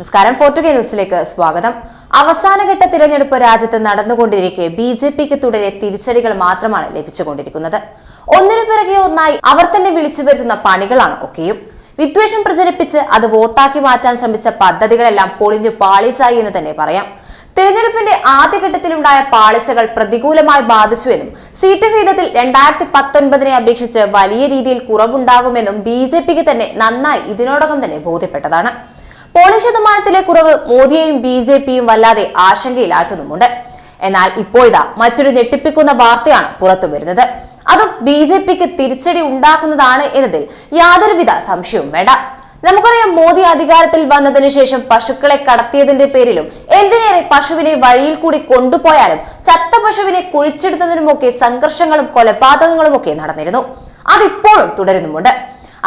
നമസ്കാരം. ഫോർട്ടുഗേ ന്യൂസിലേക്ക് സ്വാഗതം. അവസാനഘട്ട തിരഞ്ഞെടുപ്പ് രാജ്യത്ത് നടന്നുകൊണ്ടിരിക്കെ ബി ജെ പിക്ക് തുടരെ തിരിച്ചടികൾ മാത്രമാണ് ലഭിച്ചുകൊണ്ടിരിക്കുന്നത്. ഒന്നിനു പിറകെ ഒന്നായി അവർ തന്നെ വിളിച്ചു വരുത്തുന്ന പണികളാണ് ഒക്കെയും. വിദ്വേഷം പ്രചരിപ്പിച്ച് അത് വോട്ടാക്കി മാറ്റാൻ ശ്രമിച്ച പദ്ധതികളെല്ലാം പൊളിഞ്ഞു പാളിച്ചായി എന്ന് തന്നെ പറയാം. തിരഞ്ഞെടുപ്പിന്റെ ആദ്യഘട്ടത്തിലുണ്ടായ പാളിച്ചകൾ പ്രതികൂലമായി ബാധിച്ചുവെന്നും സീറ്റ് വീതത്തിൽ രണ്ടായിരത്തി പത്തൊൻപതിനെ അപേക്ഷിച്ച് വലിയ രീതിയിൽ കുറവുണ്ടാകുമെന്നും ബി തന്നെ നന്നായി ഇതിനോടകം തന്നെ ബോധ്യപ്പെട്ടതാണ്. പോളിംഗ് ശതമാനത്തിലെ കുറവ് മോദിയെയും ബി ജെ പിയും വല്ലാതെ ആശങ്കയിലാഴ്ത്തുന്നുമുണ്ട്. എന്നാൽ ഇപ്പോഴിതാ മറ്റൊരു ഞെട്ടിപ്പിക്കുന്ന വാർത്തയാണ് പുറത്തു വരുന്നത്. അതും ബി ജെ പിക്ക് തിരിച്ചടി ഉണ്ടാക്കുന്നതാണ് എന്നതിൽ യാതൊരുവിധ സംശയവും വേണ്ട. നമുക്കറിയാം മോദി അധികാരത്തിൽ വന്നതിനു ശേഷം പശുക്കളെ കടത്തിയതിന്റെ പേരിലും എന്തിനേറെ പശുവിനെ വഴിയിൽ കൂടി കൊണ്ടുപോയാലും ചത്ത പശുവിനെ കുഴിച്ചെടുത്തതിനുമൊക്കെ സംഘർഷങ്ങളും കൊലപാതകങ്ങളും ഒക്കെ നടന്നിരുന്നു. അതിപ്പോഴും തുടരുന്നുമുണ്ട്.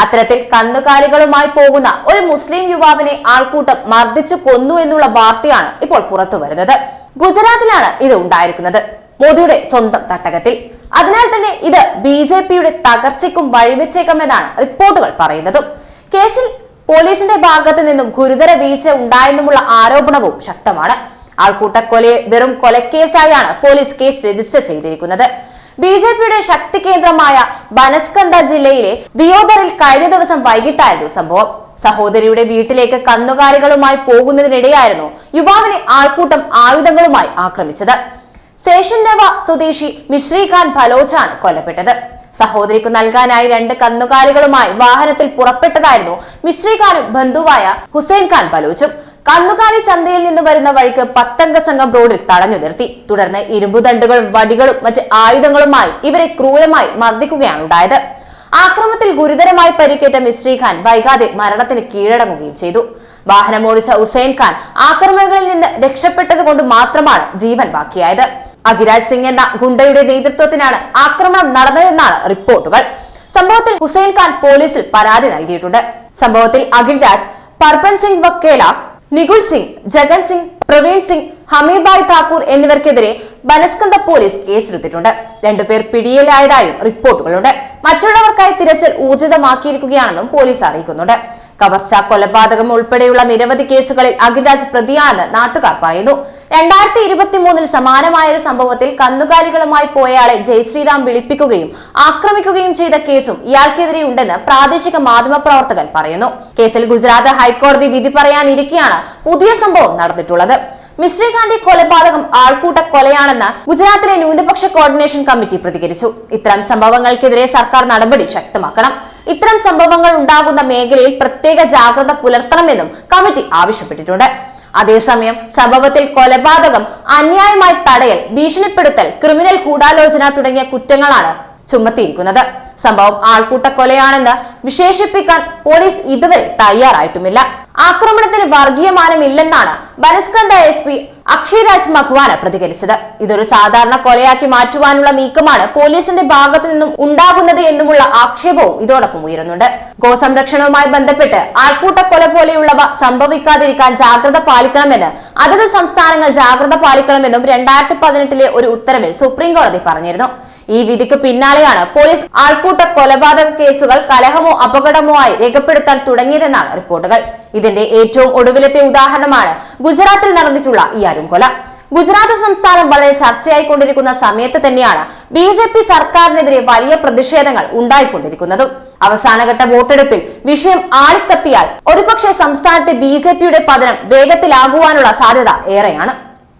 അത്തരത്തിൽ കന്നുകാലികളുമായി പോകുന്ന ഒരു മുസ്ലിം യുവാവിനെ ആൾക്കൂട്ടം മർദ്ദിച്ചു കൊന്നു എന്നുള്ള വാർത്തയാണ് ഇപ്പോൾ പുറത്തു വരുന്നത്. ഗുജറാത്തിലാണ് ഇത് ഉണ്ടായിരിക്കുന്നത്. മോദിയുടെ സ്വന്തം തട്ടകത്തിൽ. അതിനാൽ തന്നെ ഇത് ബി ജെ പിയുടെ തകർച്ചയ്ക്കും വഴിവെച്ചേക്കുമെന്നാണ് റിപ്പോർട്ടുകൾ പറയുന്നത്. കേസിൽ പോലീസിന്റെ ഭാഗത്ത് നിന്നും ഗുരുതര വീഴ്ച ഉണ്ടായെന്നുമുള്ള ആരോപണവും ശക്തമാണ്. ആൾക്കൂട്ട കൊലയെ വെറും കൊലക്കേസായാണ് പോലീസ് കേസ് രജിസ്റ്റർ ചെയ്തിരിക്കുന്നത്. ബി ജെ പിയുടെ ശക്തി കേന്ദ്രമായ ബനസ്കന്ത ജില്ലയിലെ ദിയോദറിൽ കഴിഞ്ഞ ദിവസം വൈകിട്ടായിരുന്നു സംഭവം. സഹോദരിയുടെ വീട്ടിലേക്ക് കന്നുകാലികളുമായി പോകുന്നതിനിടെയായിരുന്നു യുവാവിനെ ആൾക്കൂട്ടം ആയുധങ്ങളുമായി ആക്രമിച്ചത്. സേഷൻ നവ സ്വദേശി മിശ്രീഖാൻ ഫലോജാണ് കൊല്ലപ്പെട്ടത്. സഹോദരിക്ക് നൽകാനായി രണ്ട് കന്നുകാലികളുമായി വാഹനത്തിൽ പുറപ്പെട്ടതായിരുന്നു മിശ്രീഖാനും ബന്ധുവായ ഹുസൈൻ ഖാൻ ബലൂച്ചും കന്നുകാലി ചന്തയിൽ നിന്ന് വരുന്ന വഴിക്ക് പത്തംഗ സംഘം റോഡിൽ തടഞ്ഞു നിർത്തി. തുടർന്ന് ഇരുമ്പുദണ്ടുകളും വടികളും മറ്റ് ആയുധങ്ങളുമായി ഇവരെ ക്രൂരമായി മർദ്ദിക്കുകയാണ് ഉണ്ടായത് ആക്രമത്തിൽ ഗുരുതരമായി പരിക്കേറ്റ മിശ്രി ഖാൻ വൈകാതെ മരണത്തിന് കീഴടങ്ങുകയും ചെയ്തു. വാഹനമോടിച്ച ഹുസൈൻ ഖാൻ ആക്രമണങ്ങളിൽ നിന്ന് രക്ഷപ്പെട്ടതുകൊണ്ട് മാത്രമാണ് ജീവൻ ബാക്കിയായത്. അഖിരാജ് സിംഗ് എന്ന ഗുണ്ടയുടെ നേതൃത്വത്തിനാണ് ആക്രമണം നടന്നതെന്നാണ് റിപ്പോർട്ടുകൾ. സംഭവത്തിൽ ഹുസൈൻ ഖാൻ പോലീസിൽ പരാതി നൽകിയിട്ടുണ്ട്. സംഭവത്തിൽ അഖിൽ രാജ് പർപ്പൻ സിംഗ് വക്കേല നികുൽ സിംഗ് ജഗൻ സിംഗ് പ്രവീൺ സിംഗ് ഹമീബായ് താക്കൂർ എന്നിവർക്കെതിരെ ബനസ്കന്ദ പോലീസ് കേസെടുത്തിട്ടുണ്ട്. രണ്ടുപേർ പിടിയിലായതായും റിപ്പോർട്ടുകളുണ്ട്. മറ്റുള്ളവർക്കായി തിരച്ചിൽ ഊർജിതമാക്കിയിരിക്കുകയാണെന്നും പോലീസ് അറിയിക്കുന്നുണ്ട്. കവർച്ച കൊലപാതകം ഉൾപ്പെടെയുള്ള നിരവധി കേസുകളിൽ അഖിൽരാജ് പ്രതിയാണെന്ന് നാട്ടുകാർ പറയുന്നു. രണ്ടായിരത്തി ഇരുപത്തി മൂന്നിൽ സമാനമായ ഒരു സംഭവത്തിൽ കന്നുകാലികളുമായി പോയയാളെ ജയശ്രീറാം വിളിപ്പിക്കുകയും ആക്രമിക്കുകയും ചെയ്ത കേസും ഇയാൾക്കെതിരെ ഉണ്ടെന്ന് പ്രാദേശിക മാധ്യമ പ്രവർത്തകൻ പറയുന്നു. കേസിൽ ഗുജറാത്ത് ഹൈക്കോടതി വിധി പറയാനിരിക്കെയാണ് പുതിയ സംഭവം നടന്നിട്ടുള്ളത്. മിശ്രീകാന്തി കൊലപാതകം ആൾക്കൂട്ട കൊലയാണെന്ന് ഗുജറാത്തിലെ ന്യൂനപക്ഷ കോർഡിനേഷൻ കമ്മിറ്റി പ്രതികരിച്ചു. ഇത്തരം സംഭവങ്ങൾക്കെതിരെ സർക്കാർ നടപടി ശക്തമാക്കണം. ഇത്തരം സംഭവങ്ങൾ ഉണ്ടാകുന്ന മേഖലയിൽ പ്രത്യേക ജാഗ്രത പുലർത്തണമെന്നും കമ്മിറ്റി ആവശ്യപ്പെട്ടിട്ടുണ്ട്. അതേസമയം സംഭവത്തിൽ കൊലപാതകം അന്യായമായി തടയൽ ഭീഷണിപ്പെടുത്തൽ ക്രിമിനൽ ഗൂഢാലോചന തുടങ്ങിയ കുറ്റങ്ങളാണ് ചുമത്തിയിരിക്കുന്നത്. സംഭവം ആൾക്കൂട്ട കൊലയാണെന്ന് വിശേഷിപ്പിക്കാൻ പോലീസ് ഇതുവരെ തയ്യാറായിട്ടുമില്ല. ആക്രമണത്തിന് വർഗീയമാനമില്ലെന്നാണ് ബനസ്കന്ത എസ് പി അക്ഷയ്രാജ് മഖ്വാന പ്രതികരിച്ചത്. ഇതൊരു സാധാരണ കൊലയാക്കി മാറ്റുവാനുള്ള നീക്കമാണ് പോലീസിന്റെ ഭാഗത്തു നിന്നും ഉണ്ടാകുന്നത് എന്നുമുള്ള ആക്ഷേപവും ഇതോടൊപ്പം ഉയരുന്നുണ്ട്. ഗോസംരക്ഷണവുമായി ബന്ധപ്പെട്ട് ആൾക്കൂട്ട കൊല പോലെയുള്ളവ സംഭവിക്കാതിരിക്കാൻ ജാഗ്രത പാലിക്കണമെന്ന് അതത് സംസ്ഥാനങ്ങൾ ജാഗ്രത പാലിക്കണമെന്നും രണ്ടായിരത്തി പതിനെട്ടിലെ ഒരു ഉത്തരവിൽ സുപ്രീം കോടതി പറഞ്ഞിരുന്നു. ഈ വിധിക്ക് പിന്നാലെയാണ് പോലീസ് ആൾക്കൂട്ട കൊലപാതക കേസുകൾ കലഹമോ അപകടമോ ആയി രേഖപ്പെടുത്താൻ തുടങ്ങിയതെന്നാണ് റിപ്പോർട്ടുകൾ. ഇതിന്റെ ഏറ്റവും ഒടുവിലത്തെ ഉദാഹരണമാണ് ഗുജറാത്തിൽ നടന്നിട്ടുള്ള ഈ അരുംകൊല. ഗുജറാത്ത് സംസ്ഥാനം വളരെ ചർച്ചയായിക്കൊണ്ടിരിക്കുന്ന സമയത്ത് തന്നെയാണ് ബി ജെ പി സർക്കാരിനെതിരെ വലിയ പ്രതിഷേധങ്ങൾ ഉണ്ടായിക്കൊണ്ടിരിക്കുന്നതും. അവസാനഘട്ട വോട്ടെടുപ്പിൽ വിഷയം ആളിക്കത്തിയാൽ ഒരുപക്ഷെ സംസ്ഥാനത്തെ ബി ജെ പിയുടെ പതനം വേഗത്തിലാകുവാനുള്ള സാധ്യത ഏറെയാണ്.